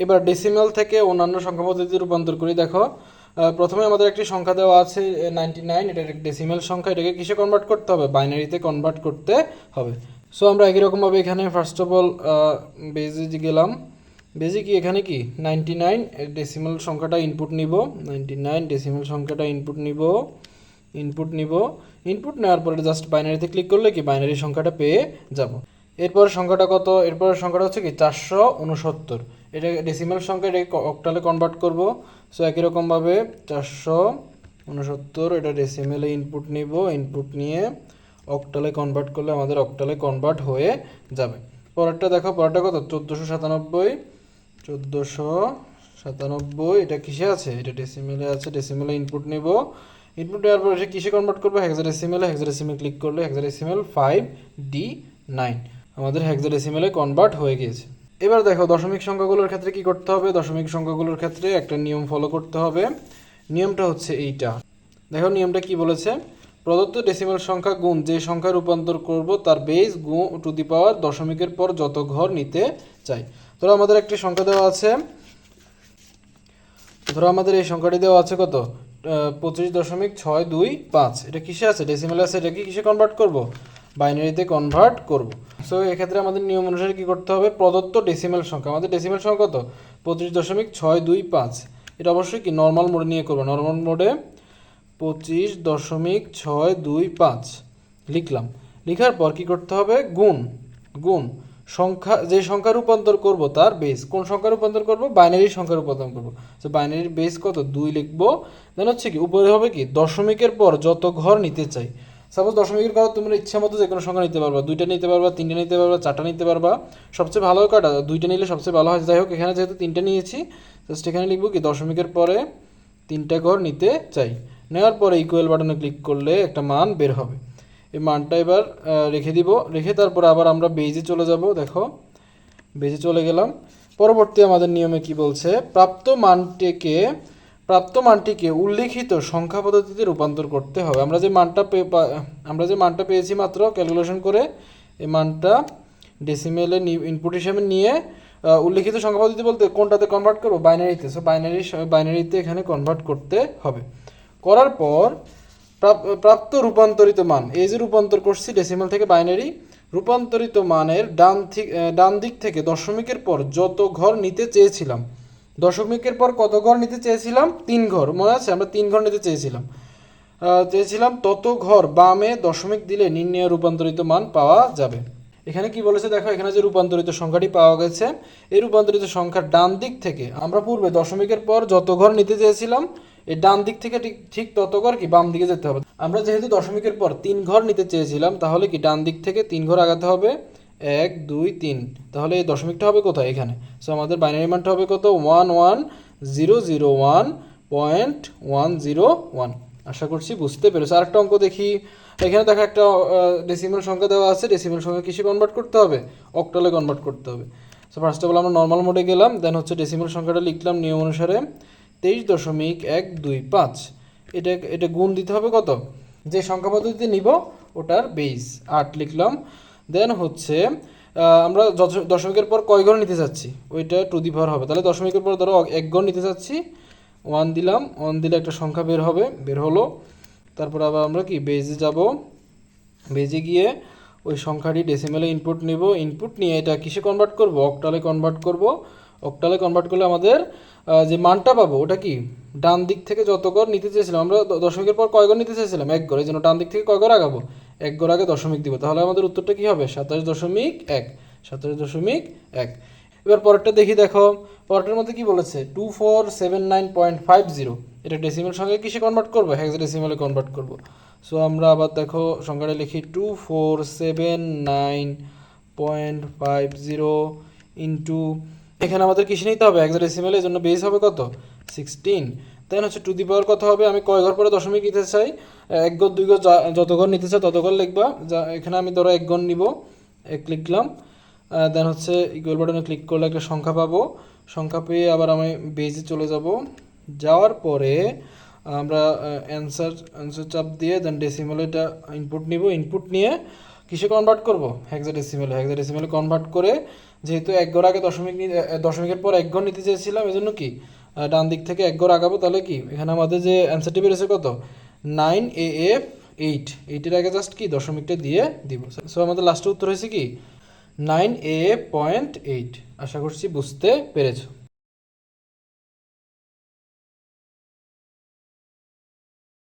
এবার ডেসিমাল থেকে অন্যান্য সংখ্যা পদ্ধতিতে রূপান্তর করি, দেখো। প্রথমে আমাদের একটি সংখ্যা দেওয়া আছে নাইনটি নাইন এটা ডেসিমাল সংখ্যা, এটাকে কিসে কনভার্ট করতে হবে? বাইনারিতে কনভার্ট করতে হবে। সো আমরা একই রকমভাবে এখানে ফার্স্ট অফ অল বেজে গেলাম। বেজে কি? এখানে কি? নাইনটি নাইন ডেসিমাল সংখ্যাটা ইনপুট নিব। নাইনটি নাইন ডেসিমাল সংখ্যাটা ইনপুট নিব। ইনপুট নিব। ইনপুট নেওয়ার পরে জাস্ট বাইনারিতে ক্লিক করলে কি? বাইনারি সংখ্যাটা পেয়ে যাব। এরপর সংখ্যাটা কত? এরপর সংখ্যাটা হচ্ছে কি? চারশো উনসত্তর। এটা ডেসিমাল সংখ্যা এটাকে অক্টালে কনভার্ট করব। সো একই রকমভাবে চারশো উনসত্তর, এটা ডেসিমেলে ইনপুট নিব। ইনপুট নিয়ে অক্টালে কনভার্ট করলে আমাদের অক্টালে কনভার্ট হয়ে যাবে। পরেরটা দেখো, পরেরটা কত? চোদ্দোশো সাতানব্বই। চোদ্দোশো সাতানব্বই, এটা কিসে আছে? এটা ডেসিমেলে আছে ডেসিমেলে ইনপুট নিব। ইনপুট নেওয়ার পর এটা কিসে কনভার্ট করব? হেক্সাডেসিমেলে হেক্সাডেসিমেল ক্লিক করলে হেক্সাডেসিমেল ফাইভ ডি নাইন আমাদের হেক্সাডেসিমেলে কনভার্ট হয়ে গিয়েছে। এবার দেখো, দশমিক সংখ্যাগুলোর ক্ষেত্রে কি করতে হবে? দশমিক সংখ্যাগুলোর ক্ষেত্রে একটা নিয়ম ফলো করতে হবে। নিয়মটা হচ্ছে এইটা। দেখো, নিয়মটা কি বলেছে? প্রদত্ত ডেসিমাল সংখ্যা গুণ যে সংখ্যা রূপান্তর করব, তার বেস গুণ টু দি পাওয়ার দশমিকের পর যত ঘর নিতে চাই। ধরো, আমাদের একটি সংখ্যা দেওয়া আছে। ধরো, আমাদের এই সংখ্যাটি দেওয়া আছে কত? পঁচিশ দশমিক ছয় দুই পাঁচ। এটা কিসে আছে? ডেসিমেল আছে। এটা কি কিসে কনভার্ট করব? বাইনারিতে কনভার্ট করব। সো এক্ষেত্রে আমাদের নিয়ম অনুসারে কি করতে হবে? প্রদত্ত ডেসিমেল সংখ্যা। আমাদের ডেসিমেল সংখ্যা কত? পঁচিশ দশমিক ছয় দুই পাঁচ। এটা অবশ্যই কি? নর্মাল মোডে নিয়ে করব। নর্মাল মোডে পঁচিশ দশমিক ছয় দুই পাঁচ। লিখলাম। লিখার পর কি করতে হবে? গুণ। গুণ। সংখ্যা, যে সংখ্যা রূপান্তর করব তার বেস কোন সংখ্যা রূপান্তর করব? বাইনারি সংখ্যা রূপান্তর করব। তো বাইনারির বেস কত? দুই লিখব। দেন হচ্ছে কি? উপরে হবে কি? দশমিকের পর যত ঘর নিতে চাই সাপোজ দশমিকের ঘর তোমরা ইচ্ছা মতো যে কোনো সংখ্যা নিতে পারবা। দুইটা নিতে পারবা, তিনটা নিতে পারবা, চারটা নিতে পারবা। সবচেয়ে ভালো কাটা দুইটা নিলে সবচেয়ে ভালো হয়। যাই হোক, এখানে যেহেতু তিনটা নিয়েছি জাস্ট এখানে লিখব কি, দশমিকের পরে তিনটা ঘর নিতে চাই। নেওয়ার পরে ইকুয়াল বাটনে ক্লিক করলে একটা মান বের হবে। এই মানটা এবার রেখে দিব। রেখে তারপরে আবার আমরা বেজে চলে যাব, দেখো। বেজে চলে গেলাম। পরবর্তী আমাদের নিয়মে কি বলছে? প্রাপ্ত মানটিকে প্রাপ্ত মানটিকে উল্লিখিত সংখ্যা পদ্ধতিতে রূপান্তর করতে হবে। আমরা যে মানটা পে- আমরা যে মানটা পেয়েছি মাত্র ক্যালকুলেশন করে এই মানটা ডেসিমেলে ইনপুট হিসেবে নিয়ে উল্লিখিত সংখ্যা পদ্ধতি বলতে কোনটাতে কনভার্ট করব? বাইনারিতে সো বাইনারি বাইনারিতে এখানে কনভার্ট করতে হবে। করার পর প্রাপ্ত রূপান্তরিত মান, এই যে রূপান্তর করছি ডেসিমাল থেকে বাইনারি রূপান্তরিত মানের ডান ডান দিক থেকে দশমিকের পর যত ঘর নিতে চেয়েছিলাম দশমিকের পর কত ঘর নিতে চেয়েছিলাম? তিন ঘর। মনে আছে? আমরা তিন ঘর নিতে চেয়েছিলাম। চেয়েছিলাম তত ঘর বামে দশমিক দিলে নির্ণয় রূপান্তরিত মান পাওয়া যাবে। এখানে কি বলেছে? দেখো, এখানে যে রূপান্তরিত সংখ্যাটি পাওয়া গেছে, এই রূপান্তরিত সংখ্যার ডান দিক থেকে আমরা পূর্বে দশমিকের পর যত ঘর নিতে চেয়েছিলাম, এই ডান দিক থেকে ঠিক ঠিক তত ঘর কি বাম দিকে যেতে হবে? আমরা যেহেতু দশমিকের পর তিন ঘর নিতে চেয়েছিলাম, তাহলে কি ডান দিক থেকে তিন ঘর আগাতে হবে? এক, দুই, তিন। তাহলে এই দশমিকটা হবে কোথায়? এখানে। সো আমাদের বাইনারি মানটা হবে কত? One one zero zero one point one zero one আশা করছি বুঝতে পেরেছ। আরেকটা অঙ্ক দেখি। এখানে দেখো একটা ডেসিমেল সংখ্যা দেওয়া আছে। ডেসিমেল সংখ্যা কিসে কনভার্ট করতে হবে? অক্টালে কনভার্ট করতে হবে। সো ফার্স্ট অফ অল আমরা নর্মাল মোডে গেলাম। দেন হচ্ছে ডেসিমেল সংখ্যাটা লিখলাম নিয়ম অনুসারে। তেইশ দশমিক এক, দুই, পাঁচ। এটা এটা গুণ দিতে হবে কত? যে সংখ্যা পদ্ধতিতে নিব, ওটার বেস আট লিখলাম। দেন হচ্ছে আমরা দশমিকের পর কয় ঘর নিতে চাচ্ছি ওইটা টু দি পাওয়ার হবে। তাহলে দশমিকের পর ধরো এক ঘর নিতে চাচ্ছি ওয়ান দিলাম ওয়ান দিলে একটা সংখ্যা বের হবে, বের হলো। তারপর আবার আমরা কি বেজে যাব। বেজে গিয়ে ওই সংখ্যাটি ডেসিমেলে ইনপুট নেব। ইনপুট নিয়ে এটা কিসে কনভার্ট করব? অক্টালে কনভার্ট করব। অক্টালে কনভার্ট করলে আমাদের যে মানটা পাবো, ওটা কি? ডান দিক থেকে যত ঘর নিতে চেয়েছিলাম, আমরা দশমিকের পর কয় ঘর নিতে চেয়েছিলাম? এক ঘর এই জন্য ডান দিক থেকে কয় ঘর আগাবো? এক ঘর আগে দশমিক দিব। তাহলে আমাদের উত্তরটা কি হবে? সাতাশ দশমিক এক। সাতাশ দশমিক এক। এবার পরেরটা দেখি, দেখো। পরেরটার মধ্যে কি বলেছে? Two four seven nine point five zero. এটা ডেসিমেল সঙ্গে কিসে কনভার্ট করব? হেক্সা ডেসিমেলে কনভার্ট করব। সো আমরা আবার দেখো, সংখ্যাটা লিখি, two four seven nine point five zero into, এখানে আমাদের কিসে নিতে হবে? হেক্সা ডেসিমেলের জন্য বেস হবে কত? সিক্সটিন। দেন হচ্ছে টু দি পাওয়ার কত হবে আমি কয় ঘর পরে দশমিক নিতে চাই? এক ঘর দুই ঘর যত ঘর নিতে চাই তত ঘর লিখবা। যা এখানে আমি ধরো এক ঘর নিব এক লিখলাম দেন হচ্ছে ইকুয়াল বাটনে ক্লিক করলে একটা সংখ্যা পাবো। সংখ্যা পেয়ে আবার আমি বেজে চলে যাব। যাওয়ার পরে আমরা অ্যান্সার অ্যান্সার চাপ দিয়ে দেন ডেসিমাল এটা ইনপুট নিব। ইনপুট নিয়ে কিসে কনভার্ট করব? হেক্সাডেসিমেলে হেক্সাডেসিমেলে কনভার্ট করে যেহেতু এক ঘর আগে দশমিক দশমিকের পর এক ঘর নিতে চেয়েছিলাম এজন্য কি? আহ, ডান দিক থেকে এক ঘর আগাবো, তাহলে কি? এখানে আমাদের যে অ্যান্সারটি বেরোছে কত? নাইন এ এফ এইট এইটের আগে জাস্ট কি? দশমিকটা দিয়ে দিব। সো আমাদের লাস্টের উত্তর হয়েছে কি? নাইন এ পয়েন্ট এইট আশা করছি বুঝতে পেরেছ।